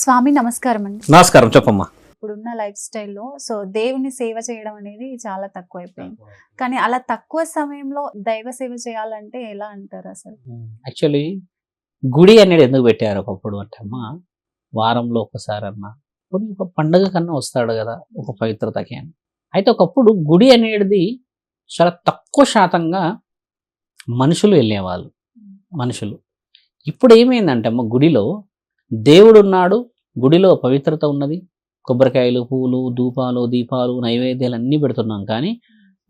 స్వామి నమస్కారం అండి. నమస్కారం చెప్పమ్మా. ఇప్పుడున్న లైఫ్ స్టైల్లో సో దేవుని సేవ చేయడం అనేది చాలా తక్కువ. అయిపోయింది కానీ అలా తక్కువ సమయంలో దైవ సేవ చేయాలంటే ఎలా అంటారు అసలు? యాక్చువల్లీ గుడి అనేది ఎందుకు పెట్టారు ఒకప్పుడు అంటే అమ్మా వారంలో ఒకసారి అన్నా కొన్ని ఒక పండగ కన్నా వస్తాడు కదా ఒక పవిత్రతకి అని. అయితే ఒకప్పుడు గుడి అనేది చాలా తక్కువ శాతంగా మనుషులు వెళ్ళేవాళ్ళు. మనుషులు. ఇప్పుడు ఏమైందంటే అమ్మ గుడిలో దేవుడు ఉన్నాడు గుడిలో పవిత్రత ఉన్నది. కొబ్బరికాయలు పూలు ధూపాలు దీపాలు నైవేద్యాలు అన్నీ పెడుతున్నాం కానీ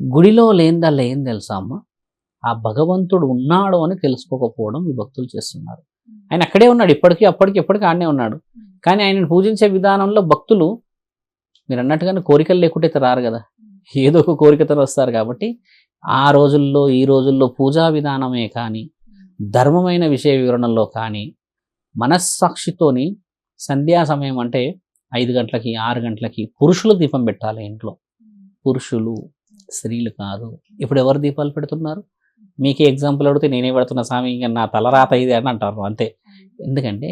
గుడిలో లేనిదల్లా ఏం తెలుసా అమ్మ? ఆ భగవంతుడు ఉన్నాడు అని తెలుసుకోకపోవడం ఈ భక్తులు చేస్తున్నారు. ఆయన అక్కడే ఉన్నాడు ఇప్పటికీ అప్పటికి ఎప్పటికీ ఆడనే ఉన్నాడు. కానీ ఆయనను పూజించే విధానంలో భక్తులు మీరు అన్నట్టుగానే కోరికలు లేకుంటే అయితే రారు కదా. ఏదో ఒక కోరికతో వస్తారు కాబట్టి ఆ రోజుల్లో ఈ రోజుల్లో పూజా విధానమే కానీ ధర్మమైన విషయ వివరణలో కానీ మనస్సాక్షితోని సంధ్యా సమయం అంటే ఐదు గంటలకి ఆరు గంటలకి పురుషులు దీపం పెట్టాలి ఇంట్లో. పురుషులు స్త్రీలు కాదు. ఇప్పుడు ఎవరు దీపాలు పెడుతున్నారు? మీకే ఎగ్జాంపుల్ అడిగితే నేనే పెడుతున్నా స్వామి ఇంకా నా తలరాత ఇది అని అంటారు అంతే. ఎందుకంటే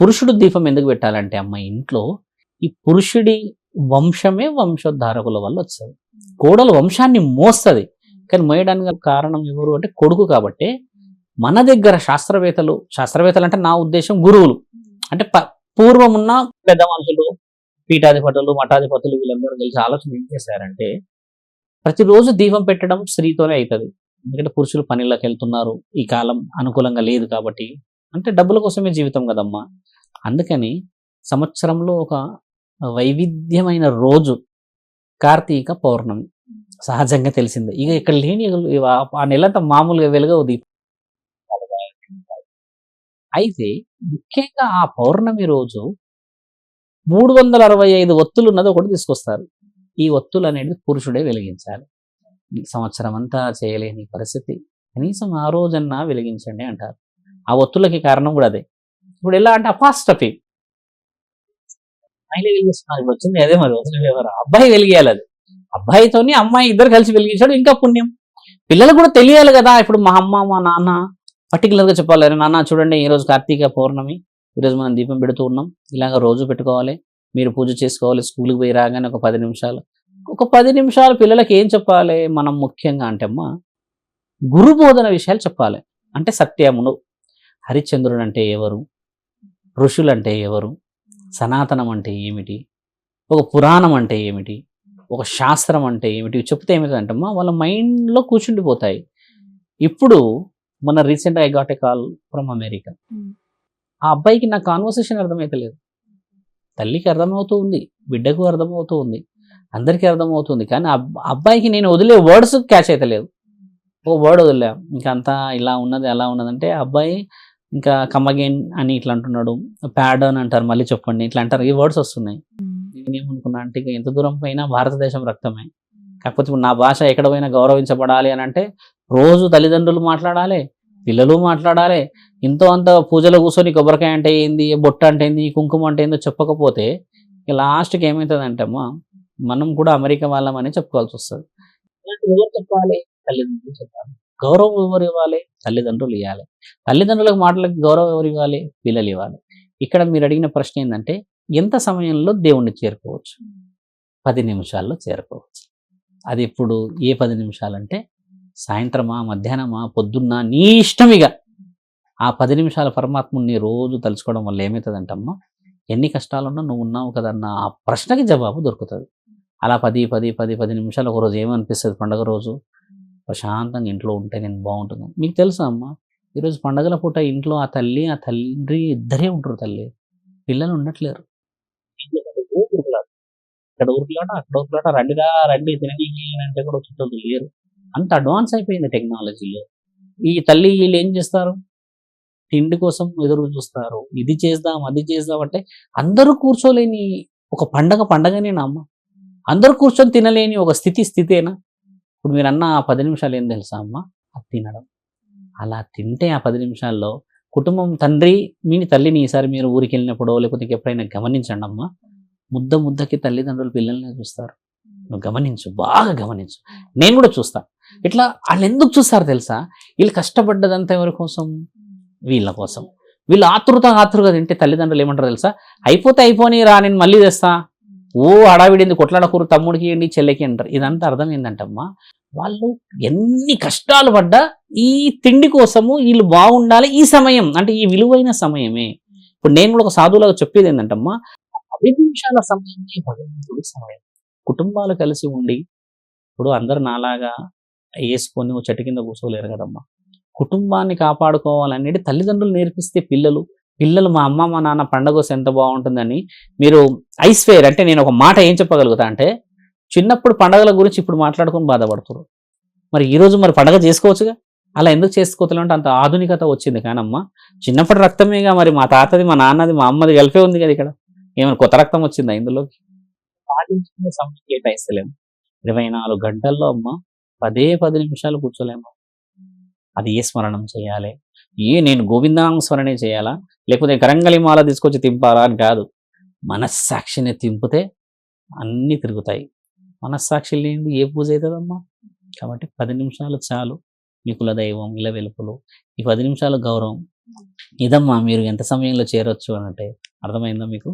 పురుషుడు దీపం ఎందుకు పెట్టాలంటే అమ్మ ఇంట్లో ఈ పురుషుడి వంశమే వంశోద్ధారకుల వల్ల వస్తుంది. కోడలు వంశాన్ని మోస్తుంది. కానీ మోయడానికి కారణం ఎవరు అంటే కొడుకు కాబట్టి మన దగ్గర శాస్త్రవేత్తలు శాస్త్రవేత్తలు అంటే నా ఉద్దేశం గురువులు. అంటే ప- పూర్వం ఉన్న పెద్ద మనుషులు పీఠాధిపతులు మఠాధిపతులు వీళ్ళందరూ కలిసి ఆలోచన ఏం చేశారంటే ప్రతిరోజు దీపం పెట్టడం స్త్రీతోనే అవుతుంది ఎందుకంటే పురుషులు పనిలోకి వెళ్తున్నారు ఈ కాలం అనుకూలంగా లేదు కాబట్టి. అంటే డబ్బుల కోసమే జీవితం కదమ్మా. అందుకని సంవత్సరంలో ఒక వైవిధ్యమైన రోజు కార్తీక పౌర్ణమి. సహజంగా తెలిసిందే. ఇక ఇక్కడ లేని ఆ- ఆ నెలంతా మామూలుగా వెలుగవు దీపం. అయితే ముఖ్యంగా ఆ పౌర్ణమి రోజు మూడు వందల అరవై ఐదు ఒత్తులు ఉన్నది ఒకటి తీసుకొస్తారు. ఈ ఒత్తులు అనేది పురుషుడే వెలిగించాలి. సంవత్సరం అంతా చేయలేని పరిస్థితి. కనీసం ఆ రోజన్నా వెలిగించండి అంటారు. ఆ ఒత్తులకి కారణం కూడా అదే. ఇప్పుడు ఎలా అంటే అపాస్టఫీ అమ్మాయిలే వెలిగిస్తున్నారు వచ్చింది అదే మరి వచ్చిన వ్యవహారం. అబ్బాయి వెలిగేయాలి అది. అబ్బాయితోని అమ్మాయి ఇద్దరు కలిసి వెలిగించాడు ఇంకా పుణ్యం. పిల్లలు కూడా తెలియాలి కదా ఇప్పుడు మా అమ్మ మా నాన్న పర్టికులర్గా చెప్పాలి నాన్న చూడండి ఈ రోజు కార్తీక పౌర్ణమి. ఈరోజు మనం దీపం పెడుతూ ఉన్నాం. ఇలాగ రోజు పెట్టుకోవాలి. మీరు పూజ చేసుకోవాలి స్కూల్కి పోయి రాగానే ఒక పది నిమిషాలు. ఒక పది నిమిషాలు పిల్లలకి ఏం చెప్పాలి? మనం ముఖ్యంగా అంటే అమ్మా గురు బోధన విషయాలు చెప్పాలి. అంటే సత్యమును. హరిశ్చంద్రుడు అంటే ఎవరు? ఋషులు అంటే ఎవరు? సనాతనం అంటే ఏమిటి? ఒక పురాణం అంటే ఏమిటి? ఒక శాస్త్రం అంటే ఏమిటి? చెప్తే ఏమవుతుందంటే అమ్మా వాళ్ళ మైండ్లో కూర్చుండిపోతాయి. ఇప్పుడు మన recent I got a call from America. Hmm. ఆ అబ్బాయికి నా కాన్వర్సేషన్ అర్థమైతలేదు. తల్లికి అర్థమవుతూ ఉంది బిడ్డకు అర్థమవుతూ ఉంది అందరికీ అర్థమవుతుంది. కానీ అబ్బాయికి నేను వదిలే వర్డ్స్ క్యాచ్ అవుతలేదు ఓ వర్డ్ వదిలే ఇంకా అంతా ఇలా ఉన్నది అలా ఉన్నది. అంటే ఆ అబ్బాయి ఇంకా కమ్మగేన్ అని ఇట్లా అంటున్నాడు. ప్యాడ్ అని అంటారు మళ్ళీ చెప్పండి ఇట్లా అంటారు. ఈ వర్డ్స్ వస్తున్నాయి. నేనేమనుకున్నా అంటే ఇక ఎంత దూరం పోయినా భారతదేశం రక్తమే. కాకపోతే ఇప్పుడు నా భాష ఎక్కడ పోయినా గౌరవించబడాలి అని అంటే రోజు తల్లిదండ్రులు మాట్లాడాలి పిల్లలు మాట్లాడాలి ఇంతో అంత పూజలో కూర్చొని కొబ్బరికాయ అంటే ఏంది బొట్ట అంటే ఏంది కుంకుమ అంటే ఏందో చెప్పకపోతే ఇక లాస్ట్కి ఏమవుతుంది అంటే అమ్మా మనం కూడా అమెరికా వాళ్ళమని చెప్పుకోవాల్సి వస్తుంది. ఎవరు చెప్పాలి? తల్లిదండ్రులు చెప్పాలి. గౌరవం ఎవరు ఇవ్వాలి? తల్లిదండ్రులు ఇవ్వాలి తల్లిదండ్రులకు మాటలకు గౌరవం ఎవరు ఇవ్వాలి? పిల్లలు ఇవ్వాలి. ఇక్కడ మీరు అడిగిన ప్రశ్న ఏంటంటే ఎంత సమయంలో దేవుణ్ణి చేరుకోవచ్చు? పది నిమిషాల్లో చేరుకోవచ్చు. అది ఇప్పుడు ఏ పది నిమిషాలంటే సాయంత్రమా మధ్యాహ్నమా పొద్దున్న నీ ఇష్టమిగా ఆ పది నిమిషాల పరమాత్ముని రోజు తలుచుకోవడం వల్ల ఏమవుతుందంటమ్మా ఎన్ని కష్టాలున్నా నువ్వు ఉన్నావు కదన్న ఆ ప్రశ్నకి జవాబు దొరుకుతుంది. అలా పది పది పది పది నిమిషాలు ఒక రోజు ఏమనిపిస్తుంది పండగ రోజు? ప్రశాంతంగా ఇంట్లో ఉంటే నేను బాగుంటుంది. మీకు తెలుసా అమ్మా ఈరోజు పండగల పూట ఇంట్లో ఆ తల్లి ఆ తండ్రి ఇద్దరే ఉంటారు తల్లి. పిల్లలు ఉండట్లేరు. ఇక్కడ ఊరుకులాట అక్కడ ఊరుకులాట రండిరా రండి తినని అంటే కూడా చుట్టూ లేరు అంత అడ్వాన్స్ అయిపోయింది టెక్నాలజీలో ఈ తల్లి వీళ్ళు ఏం చేస్తారు? తిండి కోసం ఎదురు చూస్తారు. ఇది చేద్దాం అది చేద్దాం అంటే అందరూ కూర్చోలేని ఒక పండగ పండగనేనా అమ్మ. అందరూ కూర్చొని తినలేని ఒక స్థితి స్థితేనా? ఇప్పుడు మీరు అన్న ఆ పది నిమిషాలు ఏం తెలుసా అమ్మ? అది తినడం. అలా తింటే ఆ పది నిమిషాల్లో కుటుంబం తండ్రి మీ తల్లిని ఈసారి మీరు ఊరికి వెళ్ళినప్పుడో లేకపోతే ఎప్పుడైనా గమనించండి అమ్మ. ముద్ద ముద్దకి తల్లిదండ్రులు పిల్లల్ని చూస్తారు. నువ్వు గమనించు బాగా గమనించు. నేను కూడా చూస్తాను ఇట్లా వాళ్ళు ఎందుకు చూస్తారు తెలుసా? వీళ్ళు కష్టపడ్డదంతా ఎవరి కోసం? వీళ్ళ కోసం. వీళ్ళు ఆతృత ఆతృగా తింటే తల్లిదండ్రులు ఏమంటారు తెలుసా? అయిపోతే అయిపోని రా నేను మళ్ళీ తెస్తా. ఓ అడావిడింది కొట్లాడకూరు తమ్ముడికి ఏంటి చెల్లెకి అంటారు. ఇదంతా అర్థం ఏంటంటమ్మా వాళ్ళు ఎన్ని కష్టాలు పడ్డా ఈ తిండి కోసము వీళ్ళు బాగుండాలి ఈ సమయం అంటే ఈ విలువైన సమయమే. ఇప్పుడు నేను కూడా ఒక సాధువులాగా చెప్పేది ఏంటంటమ్మా పది నిమిషాల సమయమే భగవంతుడి సమయం. కుటుంబాలు కలిసి ఉండి ఇప్పుడు అందరు నాలాగా వేసుకొని ఓ చెట్టు కింద కూర్చోలేరు కదమ్మా కుటుంబాన్ని కాపాడుకోవాలనేది తల్లిదండ్రులు నేర్పిస్తే పిల్లలు పిల్లలు మా అమ్మ మా నాన్న పండగ వస్తే ఎంత బాగుంటుందని మీరు ఐస్ ఫేర్ అంటే నేను ఒక మాట ఏం చెప్పగలుగుతా అంటే చిన్నప్పుడు పండగల గురించి ఇప్పుడు మాట్లాడుకొని బాధపడుతున్నారు మరి ఈ రోజు మరి పండగ చేసుకోవచ్చుగా? అలా ఎందుకు చేసుకోవట్లేదు అంత ఆధునికత వచ్చింది కానమ్మా. చిన్నప్పటి రక్తమేగా మరి మా తాతది మా నాన్నది మా అమ్మది కలిపే ఉంది కదా ఇక్కడ. ఏమైనా కొత్త రక్తం వచ్చిందా ఇందులోకి? పాటించుకునే సమయం కేటాయిస్తలేము. ఇరవై నాలుగు గంటల్లో అమ్మ పదే పది నిమిషాలు కూర్చోలేము. అది ఏ స్మరణం చేయాలి? ఏ నేను గోవిందాం స్మరణే చేయాలా? లేకపోతే కరంగలి మాల తీసుకొచ్చి తింపాలా అని కాదు. మనస్సాక్షిని తింపితే అన్నీ తిరుగుతాయి. మనస్సాక్షి లేనిది ఏ పూజ అవుతుందమ్మా? కాబట్టి పది నిమిషాలు చాలు. మీ కులదైవం ఇల వెలుపులు ఈ పది నిమిషాల గౌరవం. ఇదమ్మా మీరు ఎంత సమయంలో చేరొచ్చు అని అంటే అర్థమైందా మీకు?